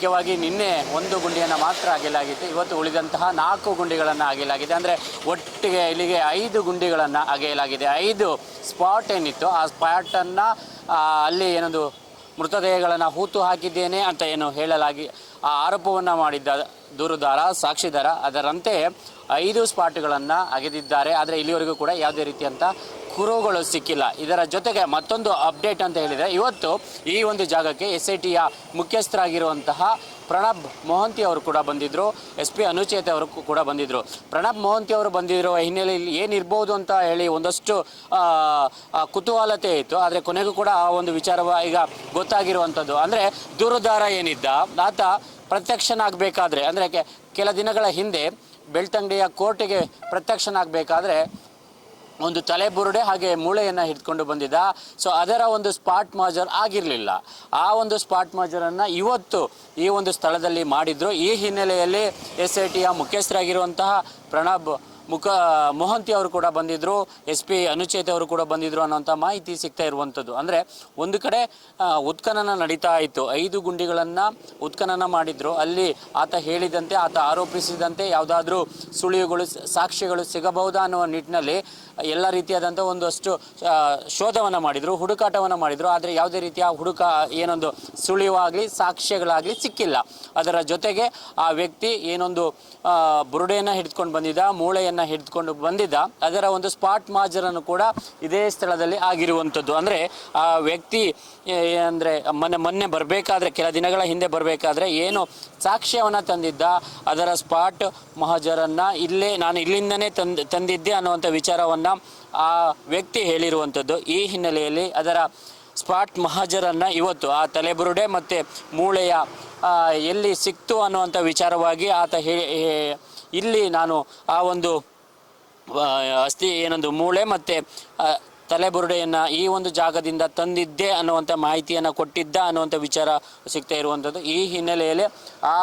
ಮುಖ್ಯವಾಗಿ ನಿನ್ನೆ ಒಂದು ಗುಂಡಿಯನ್ನು ಮಾತ್ರ ಅಗೆಯಲಾಗಿತ್ತು. ಇವತ್ತು ಉಳಿದಂತಹ ನಾಲ್ಕು ಗುಂಡಿಗಳನ್ನು ಅಗೆಯಲಾಗಿದೆ. ಅಂದರೆ ಒಟ್ಟಿಗೆ ಇಲ್ಲಿಗೆ ಐದು ಗುಂಡಿಗಳನ್ನು ಅಗೆಯಲಾಗಿದೆ. ಐದು ಸ್ಪಾಟ್ ಏನಿತ್ತು ಆ ಸ್ಪಾಟನ್ನು ಅಲ್ಲಿ ಏನೊಂದು ಮೃತದೇಹಗಳನ್ನು ಹೂತು ಹಾಕಿದ್ದೇನೆ ಅಂತ ಏನು ಹೇಳಲಾಗಿ, ಆ ಆರೋಪವನ್ನು ಮಾಡಿದ್ದ ದೂರುದಾರ, ಸಾಕ್ಷಿದಾರ, ಅದರಂತೆ ಐದು ಸ್ಪಾಟ್ಗಳನ್ನು ಅಗೆದಿದ್ದಾರೆ. ಆದರೆ ಇಲ್ಲಿವರೆಗೂ ಕೂಡ ಯಾವುದೇ ರೀತಿಯಂಥ ಕುರುಗಳು ಸಿಕ್ಕಿಲ್ಲ. ಇದರ ಜೊತೆಗೆ ಮತ್ತೊಂದು ಅಪ್ಡೇಟ್ ಅಂತ ಹೇಳಿದರೆ, ಇವತ್ತು ಈ ಒಂದು ಜಾಗಕ್ಕೆ ಎಸ್ ಐ ಟಿಯ ಮುಖ್ಯಸ್ಥರಾಗಿರುವಂತಹ ಪ್ರಣಬ್ ಮೊಹಂತಿ ಅವರು ಕೂಡ ಬಂದಿದ್ದರು ಎಸ್ ಪಿ ಅನುಚೇತ ಅವರು ಕೂಡ ಬಂದಿದ್ದರು ಪ್ರಣಬ್ ಮೊಹಂತಿ ಅವರು ಬಂದಿರೋ ಹಿನ್ನೆಲೆಯಲ್ಲಿ ಏನಿರ್ಬೋದು ಅಂತ ಹೇಳಿ ಒಂದಷ್ಟು ಕುತೂಹಲತೆ ಇತ್ತು. ಆದರೆ ಕೊನೆಗೂ ಕೂಡ ಆ ಒಂದು ವಿಚಾರವ ಈಗ ಗೊತ್ತಾಗಿರುವಂಥದ್ದು ಅಂದರೆ ದೂರುದಾರ ಏನಿದ್ದ, ಆತ ಪ್ರತ್ಯಕ್ಷನಾಗಬೇಕಾದ್ರೆ, ಅಂದರೆ ಕೆಲ ದಿನಗಳ ಹಿಂದೆ ಬೆಳ್ತಂಗಡಿಯ ಕೋರ್ಟಿಗೆ ಪ್ರತ್ಯಕ್ಷನಾಗಬೇಕಾದ್ರೆ ಒಂದು ತಲೆಬುರುಡೆ ಹಾಗೆ ಮೂಳೆಯನ್ನು ಹಿಡ್ಕೊಂಡು ಬಂದಿದ್ದ. ಸೊ ಅದರ ಒಂದು ಸ್ಪಾಟ್ ಮಾಜರ್ ಆಗಿರಲಿಲ್ಲ. ಆ ಒಂದು ಸ್ಪಾಟ್ ಮಾಜರನ್ನು ಇವತ್ತು ಈ ಒಂದು ಸ್ಥಳದಲ್ಲಿ ಮಾಡಿದ್ರು. ಈ ಹಿನ್ನೆಲೆಯಲ್ಲಿ ಎಸ್ ಐ ಟಿಯ ಮುಖ್ಯಸ್ಥರಾಗಿರುವಂತಹ ಪ್ರಣಬ್ ಮುಖ ಮೊಹಂತಿ ಅವರು ಕೂಡ ಬಂದಿದ್ದರು ಎಸ್ ಪಿ ಅನುಚೇತ್ ಅವರು ಕೂಡ ಬಂದಿದ್ದರು ಅನ್ನೋಂಥ ಮಾಹಿತಿ ಸಿಗ್ತಾ ಇರುವಂಥದ್ದು. ಅಂದರೆ ಒಂದು ಕಡೆ ಉತ್ಖನನ ನಡೀತಾ ಇತ್ತು. ಐದು ಗುಂಡಿಗಳನ್ನು ಉತ್ಖನನ ಮಾಡಿದ್ರು. ಅಲ್ಲಿ ಆತ ಹೇಳಿದಂತೆ, ಆತ ಆರೋಪಿಸಿದಂತೆ ಯಾವುದಾದ್ರೂ ಸುಳಿವುಗಳು ಸಾಕ್ಷಿಗಳು ಸಿಗಬಹುದಾ ಅನ್ನುವ ನಿಟ್ಟಿನಲ್ಲಿ ಎಲ್ಲ ರೀತಿಯಾದಂಥ ಒಂದಷ್ಟು ಶೋಧವನ್ನು ಮಾಡಿದರು, ಹುಡುಕಾಟವನ್ನು ಮಾಡಿದರು. ಆದರೆ ಯಾವುದೇ ರೀತಿಯ ಹುಡುಕ ಏನೊಂದು ಸುಳಿವಾಗಲಿ, ಸಾಕ್ಷ್ಯಗಳಾಗಲಿ ಸಿಕ್ಕಿಲ್ಲ. ಅದರ ಜೊತೆಗೆ ಆ ವ್ಯಕ್ತಿ ಏನೊಂದು ಬುರುಡೆಯನ್ನು ಹಿಡಿದುಕೊಂಡು ಬಂದಿದ್ದ, ಮೂಳೆಯನ್ನು ಹಿಡಿದುಕೊಂಡು ಬಂದಿದ್ದ, ಅದರ ಒಂದು ಸ್ಪಾಟ್ ಮಾಜರನ್ನು ಕೂಡ ಇದೇ ಸ್ಥಳದಲ್ಲಿ ಆಗಿರುವಂಥದ್ದು ಅಂದರೆ ಆ ವ್ಯಕ್ತಿ ಅಂದರೆ ಮೊನ್ನೆ ಮೊನ್ನೆ ಬರಬೇಕಾದ್ರೆ, ಕೆಲ ದಿನಗಳ ಹಿಂದೆ ಬರಬೇಕಾದ್ರೆ ಏನು ಸಾಕ್ಷ್ಯವನ್ನು ತಂದಿದ್ದ, ಅದರ ಸ್ಪಾಟ್ ಮಹಾಜರನ್ನು ಇಲ್ಲೇ, ನಾನು ಇಲ್ಲಿಂದನೇ ತಂದು, ತಂದಿದ್ದೆ ಅನ್ನುವಂಥ ವಿಚಾರವನ್ನು ಆ ವ್ಯಕ್ತಿ ಹೇಳಿರುವಂಥದ್ದು ಈ ಹಿನ್ನೆಲೆಯಲ್ಲಿ ಅದರ ಸ್ಪಾಟ್ ಮಹಾಜರನ್ನು ಇವತ್ತು ಆ ತಲೆಬುರುಡೆ ಮತ್ತು ಮೂಳೆಯ ಎಲ್ಲಿ ಸಿಕ್ತು ಅನ್ನುವಂಥ ವಿಚಾರವಾಗಿ ಆತ ಇಲ್ಲಿ ನಾನು ಆ ಒಂದು ಅಸ್ಥಿ ಏನೊಂದು ಮೂಳೆ ಮತ್ತು ತಲೆಬುರುಡೆಯನ್ನು ಈ ಒಂದು ಜಾಗದಿಂದ ತಂದಿದ್ದೆ ಅನ್ನುವಂಥ ಮಾಹಿತಿಯನ್ನು ಕೊಟ್ಟಿದ್ದ ಅನ್ನುವಂಥ ವಿಚಾರ ಸಿಗ್ತಾ ಇರುವಂಥದ್ದು. ಈ ಹಿನ್ನೆಲೆಯಲ್ಲಿ ಆ,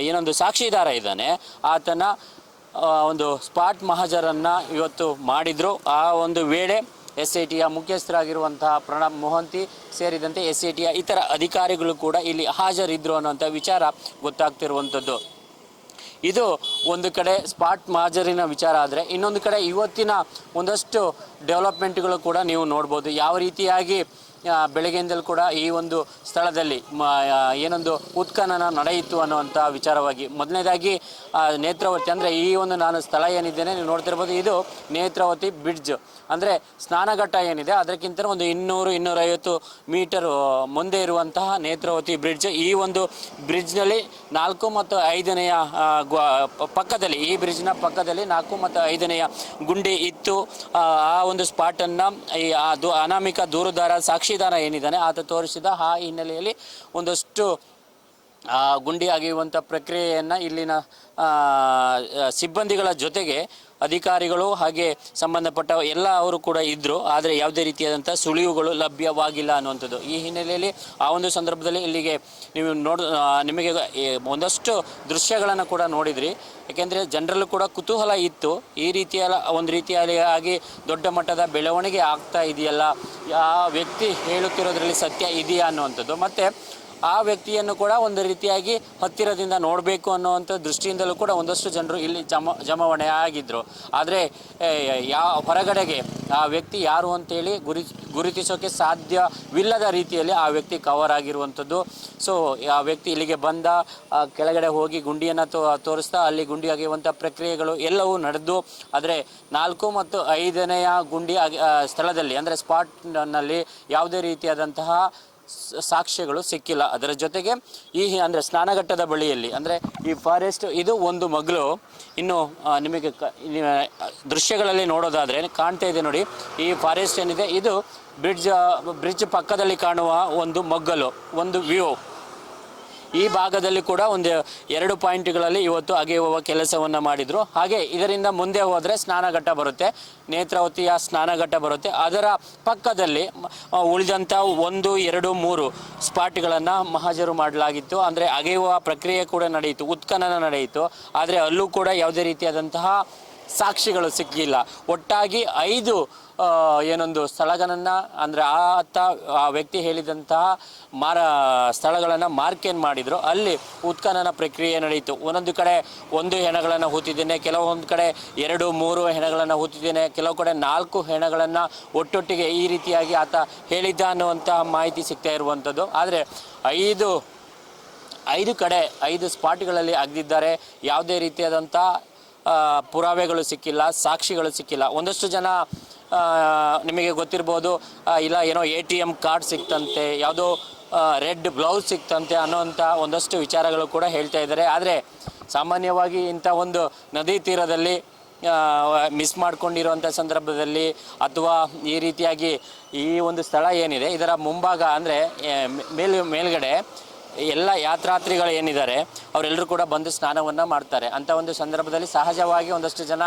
ಏನೊಂದು ಸಾಕ್ಷಿದಾರ ಇದ್ದಾನೆ. ಆತನ ಒಂದು ಸ್ಪಾಟ್ ಮಹಾಜರನ್ನು ಇವತ್ತು ಮಾಡಿದರು. ಆ ಒಂದು ವೇಳೆ ಎಸ್ ಐ ಟಿಯ ಮುಖ್ಯಸ್ಥರಾಗಿರುವಂತಹ ಪ್ರಣಬ್ ಮೊಹಂತಿ ಸೇರಿದಂತೆ ಎಸ್ ಐ ಟಿಯ ಇತರ ಅಧಿಕಾರಿಗಳು ಕೂಡ ಇಲ್ಲಿ ಹಾಜರಿದ್ದರು ಅನ್ನುವಂಥ ವಿಚಾರ ಗೊತ್ತಾಗ್ತಿರುವಂಥದ್ದು ಇದು ಒಂದು ಕಡೆ ಸ್ಪಾಟ್ ಮಾಜರಿನ ವಿಚಾರ ಆದರೆ ಇನ್ನೊಂದು ಕಡೆ ಇವತ್ತಿನ ಒಂದಷ್ಟು ಡೆವಲಪ್ಮೆಂಟ್ಗಳು ಕೂಡ ನೀವು ನೋಡ್ಬೋದು. ಯಾವ ರೀತಿಯಾಗಿ ಬೆಳಗ್ಗೆಯಿಂದಲೂ ಕೂಡ ಈ ಒಂದು ಸ್ಥಳದಲ್ಲಿ ಏನೊಂದು ಉತ್ಖನನ ನಡೆಯಿತು ಅನ್ನುವಂಥ ವಿಚಾರವಾಗಿ. ಮೊದಲನೇದಾಗಿ ನೇತ್ರಾವತಿ ಅಂದರೆ ಈ ಒಂದು ನಾನು ಸ್ಥಳ ಏನಿದ್ದೇನೆ ನೀವು ನೋಡ್ತಿರ್ಬೋದು, ಇದು ನೇತ್ರಾವತಿ ಬ್ರಿಡ್ಜ್ ಅಂದರೆ ಸ್ನಾನಘಟ್ಟ ಏನಿದೆ, ಅದಕ್ಕಿಂತ ಒಂದು ಇನ್ನೂರು, ಇನ್ನೂರೈವತ್ತು ಮೀಟರ್ ಮುಂದೆ ಇರುವಂತಹ ನೇತ್ರಾವತಿ ಬ್ರಿಡ್ಜ್ ಈ ಒಂದು ಬ್ರಿಡ್ಜ್ನಲ್ಲಿ ನಾಲ್ಕು ಮತ್ತು ಐದನೆಯ ಪಕ್ಕದಲ್ಲಿ, ಈ ಬ್ರಿಡ್ಜ್ನ ಪಕ್ಕದಲ್ಲಿ ನಾಲ್ಕು ಮತ್ತು ಐದನೆಯ ಗುಂಡಿ ಇತ್ತು. ಆ ಒಂದು ಸ್ಪಾಟನ್ನು ಈ ಅನಾಮಿಕ ದೂರುದಾರ ಸಾಕ್ಷಿದಾರ ಏನಿದ್ದಾನೆ ಆತ ತೋರಿಸಿದ ಆ ಹಿನ್ನೆಲೆಯಲ್ಲಿ ಒಂದಷ್ಟು ಗುಂಡಿ ಅಗೆಯುವಂಥ ಪ್ರಕ್ರಿಯೆಯನ್ನು ಇಲ್ಲಿನ ಸಿಬ್ಬಂದಿಗಳ ಜೊತೆಗೆ ಅಧಿಕಾರಿಗಳು ಹಾಗೆ ಸಂಬಂಧಪಟ್ಟ ಎಲ್ಲ ಅವರು ಕೂಡ ಇದ್ದರು ಆದರೆ ಯಾವುದೇ ರೀತಿಯಾದಂಥ ಸುಳಿವುಗಳು ಲಭ್ಯವಾಗಿಲ್ಲ ಅನ್ನುವಂಥದ್ದು. ಈ ಹಿನ್ನೆಲೆಯಲ್ಲಿ ಆ ಒಂದು ಸಂದರ್ಭದಲ್ಲಿ ಇಲ್ಲಿಗೆ ನೀವು ನೋಡ ನಿಮಗೆ ಒಂದಷ್ಟು ದೃಶ್ಯಗಳನ್ನು ಕೂಡ ನೋಡಿದ್ರಿ. ಯಾಕೆಂದರೆ ಜನರಲ್ಲೂ ಕೂಡ ಕುತೂಹಲ ಇತ್ತು. ಈ ರೀತಿಯ ಒಂದು ರೀತಿಯಾಗಿ ದೊಡ್ಡ ಮಟ್ಟದ ಬೆಳವಣಿಗೆ ಆಗ್ತಾ ಇದೆಯಲ್ಲ. ಆ ವ್ಯಕ್ತಿ ಹೇಳುತ್ತಿರೋದ್ರಲ್ಲಿ ಸತ್ಯ ಇದೆಯಾ ಅನ್ನುವಂಥದ್ದು. ಮತ್ತು ಆ ವ್ಯಕ್ತಿಯನ್ನು ಕೂಡ ಒಂದು ರೀತಿಯಾಗಿ ಹತ್ತಿರದಿಂದ ನೋಡಬೇಕು ಅನ್ನುವಂಥ ದೃಷ್ಟಿಯಿಂದಲೂ ಕೂಡ ಒಂದಷ್ಟು ಜನರು ಇಲ್ಲಿ ಜಮ ಜಮಾವಣೆ ಆಗಿದ್ದರು ಆದರೆ ಯಾವ ಹೊರಗಡೆಗೆ ಆ ವ್ಯಕ್ತಿ ಯಾರು ಅಂತೇಳಿ ಗುರಿ, ಗುರುತಿಸೋಕೆ ಸಾಧ್ಯವಿಲ್ಲದ ರೀತಿಯಲ್ಲಿ ಆ ವ್ಯಕ್ತಿ ಕವರ್ ಆಗಿರುವಂಥದ್ದು. ಸೊ ಆ ವ್ಯಕ್ತಿ ಇಲ್ಲಿಗೆ ಬಂದ ಕೆಳಗಡೆ ಹೋಗಿ ಗುಂಡಿಯನ್ನು ತೋ, ತೋರಿಸ್ತಾ ಅಲ್ಲಿ ಗುಂಡಿ ಆಗಿರುವಂಥ ಪ್ರಕ್ರಿಯೆಗಳು ಎಲ್ಲವೂ ನಡೆದು, ಆದರೆ ನಾಲ್ಕು ಮತ್ತು ಐದನೆಯ ಗುಂಡಿ ಸ್ಥಳದಲ್ಲಿ, ಅಂದರೆ ಸ್ಪಾಟ್ನಲ್ಲಿ ಯಾವುದೇ ರೀತಿಯಾದಂತಹ ಸಾಕ್ಷ್ಯಗಳು ಸಿಕ್ಕಿಲ್ಲ. ಅದರ ಜೊತೆಗೆ ಈ ಅಂದರೆ ಸ್ನಾನಘಟ್ಟದ ಬಳಿಯಲ್ಲಿ, ಅಂದರೆ ಈ ಫಾರೆಸ್ಟ್ ಇದು ಒಂದು ಮಗಳು ಇನ್ನು ನಿಮಗೆ ದೃಶ್ಯಗಳಲ್ಲಿ ನೋಡೋದಾದರೆ ಕಾಣ್ತಾ ಇದೆ ನೋಡಿ, ಈ ಫಾರೆಸ್ಟ್ ಏನಿದೆ, ಇದು ಬ್ರಿಡ್ಜ್ ಬ್ರಿಡ್ಜ್ ಪಕ್ಕದಲ್ಲಿ ಕಾಣುವ ಒಂದು ಮಗ್ಗಲು, ಒಂದು ವ್ಯೂ ಈ ಭಾಗದಲ್ಲಿ ಕೂಡ ಒಂದು ಎರಡು ಪಾಯಿಂಟ್ಗಳಲ್ಲಿ ಇವತ್ತು ಅಗೆಯುವ ಕೆಲಸವನ್ನು ಮಾಡಿದರು. ಹಾಗೆ ಇದರಿಂದ ಮುಂದೆ ಹೋದರೆ ಸ್ನಾನಘಟ್ಟ ಬರುತ್ತೆ. ನೇತ್ರಾವತಿಯ ಸ್ನಾನಘಟ್ಟ ಬರುತ್ತೆ. ಅದರ ಪಕ್ಕದಲ್ಲಿ ಉಳಿದಂಥ ಒಂದು, ಎರಡು, ಮೂರು ಸ್ಪಾಟ್ಗಳನ್ನು ಮಹಾಜರು ಮಾಡಲಾಗಿತ್ತು. ಅಂದರೆ ಅಗೆಯುವ ಪ್ರಕ್ರಿಯೆ ಕೂಡ ನಡೆಯಿತು. ಉತ್ಖನನ ನಡೆಯಿತು. ಆದರೆ ಅಲ್ಲೂ ಕೂಡ ಯಾವುದೇ ರೀತಿಯಾದಂತಹ ಸಾಕ್ಷಿಗಳು ಸಿಕ್ಕಿಲ್ಲ. ಒಟ್ಟಾಗಿ ಐದು ಏನೊಂದು ಸ್ಥಳಗಳನ್ನು, ಅಂದರೆ ಆತ ಆ ವ್ಯಕ್ತಿ ಹೇಳಿದಂತಹ ಮಾರ, ಸ್ಥಳಗಳನ್ನು ಮಾರ್ಕೇನ್ ಮಾಡಿದರು, ಅಲ್ಲಿ ಉತ್ಖನನ ಪ್ರಕ್ರಿಯೆ ನಡೆಯಿತು ಒಂದೊಂದು ಕಡೆ ಒಂದು ಹೆಣಗಳನ್ನು ಹೂತಿದ್ದೇನೆ, ಕೆಲವೊಂದು ಕಡೆ ಎರಡು, ಮೂರು ಹೆಣಗಳನ್ನು ಹೂತಿದ್ದೇನೆ, ಕೆಲವು ಕಡೆ ನಾಲ್ಕು ಹೆಣಗಳನ್ನು ಒಟ್ಟೊಟ್ಟಿಗೆ ಈ ರೀತಿಯಾಗಿ ಆತ ಹೇಳಿದ್ದ ಅನ್ನುವಂತಹ ಮಾಹಿತಿ ಸಿಗ್ತಾ ಇರುವಂಥದ್ದು ಆದರೆ ಐದು ಐದು ಕಡೆ, ಐದು ಸ್ಪಾಟ್ಗಳಲ್ಲಿ ಅಗ್ದಿದ್ದಾರೆ ಯಾವುದೇ ರೀತಿಯಾದಂಥ ಪುರಾವೆಗಳು ಸಿಕ್ಕಿಲ್ಲ, ಸಾಕ್ಷಿಗಳು ಸಿಕ್ಕಿಲ್ಲ. ಒಂದಷ್ಟು ಜನ ನಿಮಗೆ ಗೊತ್ತಿರ್ಬೋದು ಇಲ್ಲ, ಏನೋ ಎ ಟಿ ಎಂ ಕಾರ್ಡ್ ಸಿಕ್ತಂತೆ, ಯಾವುದೋ ರೆಡ್ ಬ್ಲೌಸ್ ಸಿಕ್ತಂತೆ ಅನ್ನೋಂಥ ಒಂದಷ್ಟು ವಿಚಾರಗಳು ಕೂಡ ಹೇಳ್ತಾ ಇದ್ದಾರೆ. ಆದರೆ, ಸಾಮಾನ್ಯವಾಗಿ ಇಂಥ ಒಂದು ನದಿ ತೀರದಲ್ಲಿ ಮಿಸ್ ಮಾಡ್ಕೊಂಡಿರುವಂಥ ಸಂದರ್ಭದಲ್ಲಿ ಅಥವಾ ಈ ರೀತಿಯಾಗಿ ಈ ಒಂದು ಸ್ಥಳ ಏನಿದೆ, ಇದರ ಮುಂಭಾಗ ಅಂದರೆ ಮೇಲ್ ಮೇಲ್ಗಡೆ ಎಲ್ಲ ಯಾತ್ರಾತ್ರಿಗಳು ಏನಿದ್ದಾರೆ ಅವರೆಲ್ಲರೂ ಕೂಡ ಬಂದು ಸ್ನಾನವನ್ನು ಮಾಡ್ತಾರೆ. ಅಂಥ ಒಂದು ಸಂದರ್ಭದಲ್ಲಿ ಸಹಜವಾಗಿ ಒಂದಷ್ಟು ಜನ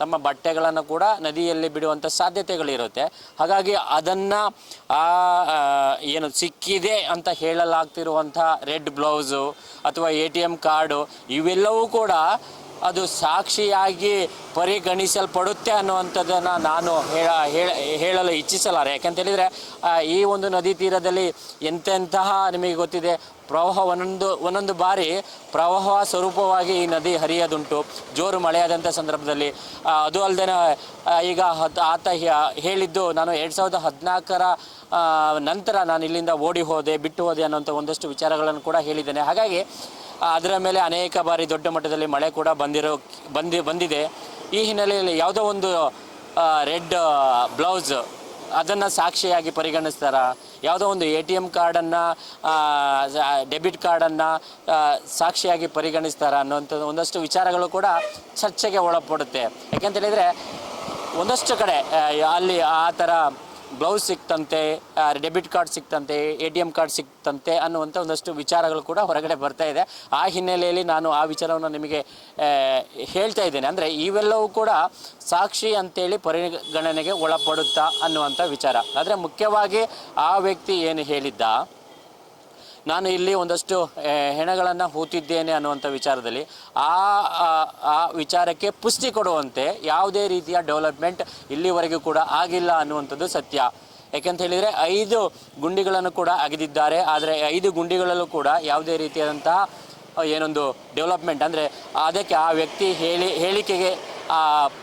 ತಮ್ಮ ಬಟ್ಟೆಗಳನ್ನು ಕೂಡ ನದಿಯಲ್ಲಿ ಬಿಡುವಂಥ ಸಾಧ್ಯತೆಗಳಿರುತ್ತೆ. ಹಾಗಾಗಿ ಅದನ್ನು ಏನು ಸಿಕ್ಕಿದೆ ಅಂತ ಹೇಳಲಾಗ್ತಿರುವಂಥ ರೆಡ್ ಬ್ಲೌಸು ಅಥವಾ ಎ ಟಿ ಎಂ ಕಾರ್ಡು ಇವೆಲ್ಲವೂ ಕೂಡ ಅದು ಸಾಕ್ಷಿಯಾಗಿ ಪರಿಗಣಿಸಲ್ಪಡುತ್ತೆ ಅನ್ನುವಂಥದ್ದನ್ನು ನಾನು ಹೇಳ ಹೇಳ- ಹೇಳಲು ಇಚ್ಛಿಸಲಾರೆ. ಯಾಕಂತ ಹೇಳಿದರೆ ಈ ಒಂದು ನದಿ ತೀರದಲ್ಲಿ ಎಂತೆಂತಹ ನಿಮಗೆ ಗೊತ್ತಿದೆ? ಪ್ರವಾಹ ಒಂದೊಂದು ಒಂದೊಂದು ಬಾರಿ ಪ್ರವಾಹ ಸ್ವರೂಪವಾಗಿ ಈ ನದಿ ಹರಿಯೋದುಂಟು. ಜೋರು ಮಳೆಯಾದಂಥ ಸಂದರ್ಭದಲ್ಲಿ. ಅದು ಅಲ್ಲದೆ ಈಗ ಹತ್- ಆತ ಹೇಳಿದ್ದು ನಾನು ಎರಡು ಸಾವಿರದ ಹದಿನಾಲ್ಕರ ನಂತರ ನಾನು ಇಲ್ಲಿಂದ ಓಡಿ ಹೋದೆ, ಬಿಟ್ಟು ಹೋದೆ ಅನ್ನೋಂಥ ಒಂದಷ್ಟು ವಿಚಾರಗಳನ್ನು ಕೂಡ ಹೇಳಿದ್ದೇನೆ. ಹಾಗಾಗಿ ಅದರ ಮೇಲೆ ಅನೇಕ ಬಾರಿ ದೊಡ್ಡ ಮಟ್ಟದಲ್ಲಿ ಮಳೆ ಕೂಡ ಬಂದಿರೋ, ಬಂದಿ, ಬಂದಿದೆ. ಈ ಹಿನ್ನೆಲೆಯಲ್ಲಿ ಯಾವುದೋ ಒಂದು ರೆಡ್ ಬ್ಲೌಸ್ ಅದನ್ನು ಸಾಕ್ಷಿಯಾಗಿ ಪರಿಗಣಿಸ್ತಾರ? ಯಾವುದೋ ಒಂದು ಎ ಟಿ ಎಂ ಕಾರ್ಡನ್ನು ಡೆಬಿಟ್ ಕಾರ್ಡನ್ನು ಸಾಕ್ಷಿಯಾಗಿ ಪರಿಗಣಿಸ್ತಾರ ಅನ್ನೋಂಥದ್ದು ಒಂದಷ್ಟು ವಿಚಾರಗಳು ಕೂಡ ಚರ್ಚೆಗೆ ಒಳಪಡುತ್ತೆ. ಯಾಕೆಂತ ಹೇಳಿದರೆ, ಒಂದಷ್ಟು ಕಡೆ ಅಲ್ಲಿ ಆ ಥರ ಬ್ಲೌಸ್ ಸಿಕ್ತಂತೆ ಡೆಬಿಟ್ ಕಾರ್ಡ್ ಸಿಕ್ತಂತೆ, ಎ ಟಿ ಎಂ ಕಾರ್ಡ್ ಸಿಕ್ತಂತೆ ಅನ್ನುವಂಥ ಒಂದಷ್ಟು ವಿಚಾರಗಳು ಕೂಡ ಹೊರಗಡೆ ಬರ್ತಾ ಇದೆ. ಆ ಹಿನ್ನೆಲೆಯಲ್ಲಿ ನಾನು ಆ ವಿಚಾರವನ್ನು ನಿಮಗೆ ಹೇಳ್ತಾ ಇದ್ದೇನೆ. ಅಂದರೆ ಇವೆಲ್ಲವೂ ಕೂಡ ಸಾಕ್ಷಿ ಅಂತೇಳಿ ಪರಿಗಣನೆಗೆ ಒಳಪಡುತ್ತಾ ಅನ್ನುವಂಥ ವಿಚಾರ. ಆದರೆ ಮುಖ್ಯವಾಗಿ ಆ ವ್ಯಕ್ತಿ ಏನು ಹೇಳಿದ್ದ? ನಾನು ಇಲ್ಲಿ ಒಂದಷ್ಟು ಹೆಣಗಳನ್ನು ಹೂತಿದ್ದೇನೆ ಅನ್ನುವಂಥ ವಿಚಾರದಲ್ಲಿ ಆ, ಆ- ವಿಚಾರಕ್ಕೆ ಪುಷ್ಟಿ ಕೊಡುವಂತೆ ಯಾವುದೇ ರೀತಿಯ ಡೆವಲಪ್ಮೆಂಟ್ ಇಲ್ಲಿವರೆಗೂ ಕೂಡ ಆಗಿಲ್ಲ ಅನ್ನುವಂಥದ್ದು ಸತ್ಯ. ಯಾಕೆಂತ ಹೇಳಿದರೆ ಐದು ಗುಂಡಿಗಳನ್ನು ಕೂಡ ಅಗೆದಿದ್ದಾರೆ. ಆದರೆ ಐದು ಗುಂಡಿಗಳಲ್ಲೂ ಕೂಡ ಯಾವುದೇ ರೀತಿಯಾದಂತಹ, ಏನೊಂದು ಡೆವಲಪ್ಮೆಂಟ್ ಅಂದರೆ ಅದಕ್ಕೆ ಆ ವ್ಯಕ್ತಿ ಹೇಳಿ, ಹೇಳಿಕೆಗೆ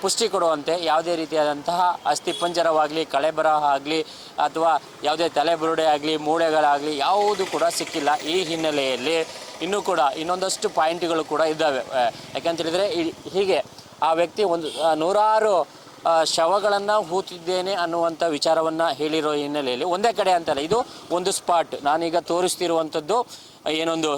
ಪುಷ್ಟಿ ಕೊಡುವಂತೆ ಯಾವುದೇ ರೀತಿಯಾದಂತಹ ಅಸ್ಥಿಪಂಜರವಾಗಲಿ ಕಳೆಬರಹ ಆಗಲಿ ಅಥವಾ ಯಾವುದೇ ತಲೆಬುರುಡೆ ಆಗಲಿ ಮೂಳೆಗಳಾಗಲಿ ಯಾವುದು ಕೂಡ ಸಿಕ್ಕಿಲ್ಲ ಈ ಹಿನ್ನೆಲೆಯಲ್ಲಿ. ಇನ್ನೂ ಕೂಡ ಇನ್ನೊಂದಷ್ಟು ಪಾಯಿಂಟ್ಗಳು ಕೂಡ ಇದ್ದಾವೆ. ಯಾಕೆಂತೇಳಿದರೆ ಯಾಕಂತ ಹೀಗೆ ಆ ವ್ಯಕ್ತಿ ಒಂದು ನೂರಾರು ಶವಗಳನ್ನು ಹೂತಿದ್ದೇನೆ ಅನ್ನುವಂಥ ವಿಚಾರವನ್ನು ಹೇಳಿರೋ ಹಿನ್ನೆಲೆಯಲ್ಲಿ ಒಂದೇ ಕಡೆ ಅಂತಲ್ಲ, ಇದು ಒಂದು ಸ್ಪಾಟ್. ನಾನೀಗ ತೋರಿಸ್ತಿರುವಂಥದ್ದು ಏನೊಂದು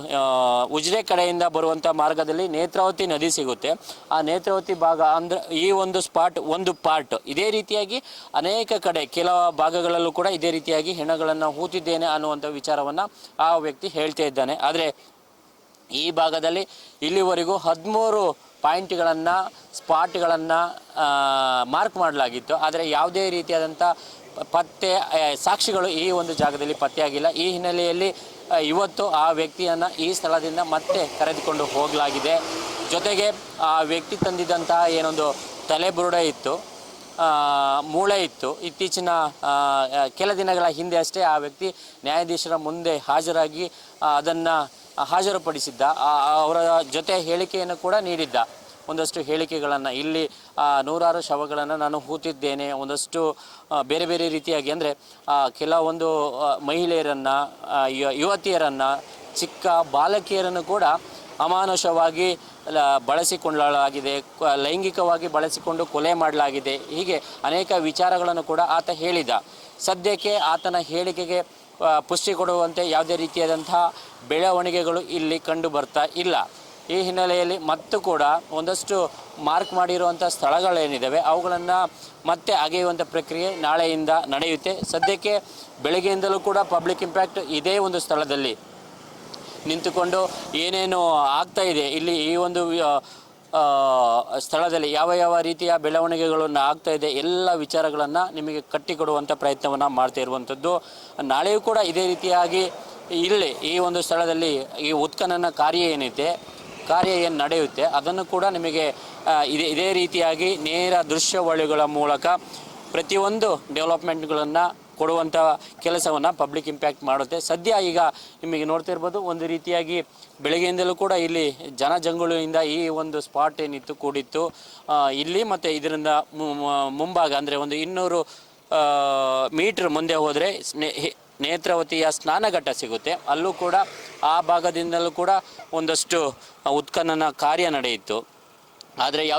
ಉಜ್ರೆ ಕಡೆಯಿಂದ ಬರುವಂಥ ಮಾರ್ಗದಲ್ಲಿ ನೇತ್ರಾವತಿ ನದಿ ಸಿಗುತ್ತೆ. ಆ ನೇತ್ರಾವತಿ ಭಾಗ ಅಂದ್ರೆ ಈ ಒಂದು ಸ್ಪಾಟ್ ಒಂದು ಪಾರ್ಟ್. ಇದೇ ರೀತಿಯಾಗಿ ಅನೇಕ ಕಡೆ, ಕೆಲ ಭಾಗಗಳಲ್ಲೂ ಕೂಡ ಇದೇ ರೀತಿಯಾಗಿ ಹೆಣಗಳನ್ನು ಹೂತಿದ್ದೇನೆ ಅನ್ನುವಂಥ ವಿಚಾರವನ್ನು ಆ ವ್ಯಕ್ತಿ ಹೇಳ್ತಾ ಇದ್ದಾನೆ. ಆದರೆ ಈ ಭಾಗದಲ್ಲಿ ಇಲ್ಲಿವರೆಗೂ ಹದಿಮೂರು ಪಾಯಿಂಟ್ಗಳನ್ನು, ಸ್ಪಾಟ್ಗಳನ್ನು ಮಾರ್ಕ್ ಮಾಡಲಾಗಿತ್ತು. ಆದರೆ ಯಾವುದೇ ರೀತಿಯಾದಂಥ ಪತ್ತೆ ಸಾಕ್ಷಿಗಳು ಈ ಒಂದು ಜಾಗದಲ್ಲಿ ಪತ್ತೆಯಾಗಿಲ್ಲ. ಈ ಹಿನ್ನೆಲೆಯಲ್ಲಿ ಇವತ್ತು ಆ ವ್ಯಕ್ತಿಯನ್ನು ಈ ಸ್ಥಳದಿಂದ ಮತ್ತೆ ಕರೆದುಕೊಂಡು ಹೋಗಲಾಗಿದೆ. ಜೊತೆಗೆ ಆ ವ್ಯಕ್ತಿ ತಂದಿದ್ದಂತಹ ಏನೊಂದು ತಲೆಬುರುಡೆ ಇತ್ತು ಮೂಳೆ ಇತ್ತು. ಇತ್ತೀಚಿನ ಕೆಲ ದಿನಗಳ ಹಿಂದೆ ಅಷ್ಟೇ ಆ ವ್ಯಕ್ತಿ ನ್ಯಾಯಾಧೀಶರ ಮುಂದೆ ಹಾಜರಾಗಿ ಅದನ್ನು ಹಾಜರುಪಡಿಸಿದ್ದ. ಅವರ ಜೊತೆ ಹೇಳಿಕೆಯನ್ನು ಕೂಡ ನೀಡಿದ್ದ. ಒಂದಷ್ಟು ಹೇಳಿಕೆಗಳನ್ನು ಇಲ್ಲಿ ನೂರಾರು ಶವಗಳನ್ನು ನಾನು ಹೂತಿದ್ದೇನೆ. ಒಂದಷ್ಟು ಬೇರೆ ಬೇರೆ ರೀತಿಯಾಗಿ ಅಂದರೆ ಕೆಲವೊಂದು ಮಹಿಳೆಯರನ್ನು ಯುವತಿಯರನ್ನು, ಚಿಕ್ಕ ಬಾಲಕಿಯರನ್ನು ಕೂಡ ಅಮಾನುಷವಾಗಿ ಬಳಸಿಕೊಳ್ಳಲಾಗಿದೆ ಲೈಂಗಿಕವಾಗಿ ಬಳಸಿಕೊಂಡು ಕೊಲೆ ಮಾಡಲಾಗಿದೆ. ಹೀಗೆ ಅನೇಕ ವಿಚಾರಗಳನ್ನು ಕೂಡ ಆತ ಹೇಳಿದ. ಸದ್ಯಕ್ಕೆ ಆತನ ಹೇಳಿಕೆಗೆ ಪುಷ್ಟಿ ಕೊಡುವಂತೆ ಯಾವುದೇ ರೀತಿಯಾದಂತಹ ಬೆಳವಣಿಗೆಗಳು ಇಲ್ಲಿ ಕಂಡು ಬರ್ತಾ ಇಲ್ಲ. ಈ ಹಿನ್ನೆಲೆಯಲ್ಲಿ ಮತ್ತು ಕೂಡ ಒಂದಷ್ಟು ಮಾರ್ಕ್ ಮಾಡಿರುವಂಥ ಸ್ಥಳಗಳೇನಿದ್ದಾವೆ, ಅವುಗಳನ್ನು ಮತ್ತೆ ಅಗೆಯುವಂಥ ಪ್ರಕ್ರಿಯೆ ನಾಳೆಯಿಂದ ನಡೆಯುತ್ತೆ. ಸದ್ಯಕ್ಕೆ ಬೆಳಗ್ಗೆಯಿಂದಲೂ ಕೂಡ ಪಬ್ಲಿಕ್ ಇಂಪ್ಯಾಕ್ಟ್ ಇದೇ ಒಂದು ಸ್ಥಳದಲ್ಲಿ ನಿಂತುಕೊಂಡು ಏನೇನು ಆಗ್ತಾ ಇದೆ. ಇಲ್ಲಿ ಈ ಒಂದು ಸ್ಥಳದಲ್ಲಿ ಯಾವ ಯಾವ ರೀತಿಯ ಬೆಳವಣಿಗೆಗಳನ್ನು ಆಗ್ತಾ ಇದೆ, ಎಲ್ಲ ವಿಚಾರಗಳನ್ನು ನಿಮಗೆ ಕಟ್ಟಿಕೊಡುವಂಥ ಪ್ರಯತ್ನವನ್ನು ಮಾಡ್ತಾ ಇರುವಂಥದ್ದು. ನಾಳೆಯೂ ಕೂಡ ಇದೇ ರೀತಿಯಾಗಿ ಇಲ್ಲಿ ಈ ಒಂದು ಸ್ಥಳದಲ್ಲಿ ಈ ಉತ್ಖನನ ಕಾರ್ಯ ಏನಿದೆ ಕಾರ್ಯ ಏನು ನಡೆಯುತ್ತೆ ಅದನ್ನು ಕೂಡ ನಿಮಗೆ ಇದೇ ಇದೇ ರೀತಿಯಾಗಿ ನೇರ ದೃಶ್ಯವಳಿಗಳ ಮೂಲಕ ಪ್ರತಿಯೊಂದು ಡೆವಲಪ್ಮೆಂಟ್ಗಳನ್ನು ಕೊಡುವಂಥ ಕೆಲಸವನ್ನು ಪಬ್ಲಿಕ್ ಇಂಪ್ಯಾಕ್ಟ್ ಮಾಡುತ್ತೆ. ಸದ್ಯ ಈಗ ನಿಮಗೆ ನೋಡ್ತಿರ್ಬೋದು ಒಂದು ರೀತಿಯಾಗಿ ಬೆಳಗ್ಗೆಯಿಂದಲೂ ಕೂಡ ಇಲ್ಲಿ ಜನಜಂಗುಳಿಯಿಂದ ಈ ಒಂದು ಸ್ಪಾಟ್ ಏನಿತ್ತು ಕೂಡಿತ್ತು. ಇಲ್ಲಿ ಮತ್ತು ಇದರಿಂದ ಮುಂಭಾಗ, ಅಂದರೆ ಒಂದು ಇನ್ನೂರು ಮೀಟ್ರ್ ಮುಂದೆ ಹೋದರೆ ನೇತ್ರಾವತಿಯ ಸ್ನಾನಘಟ್ಟ ಸಿಗುತ್ತೆ. ಅಲ್ಲೂ ಕೂಡ ಆ ಭಾಗದಿಂದಲೂ ಕೂಡ ಒಂದಷ್ಟು ಉತ್ಖನನ ಕಾರ್ಯ ನಡೆಯಿತು. ಆದರೆ ಯಾವ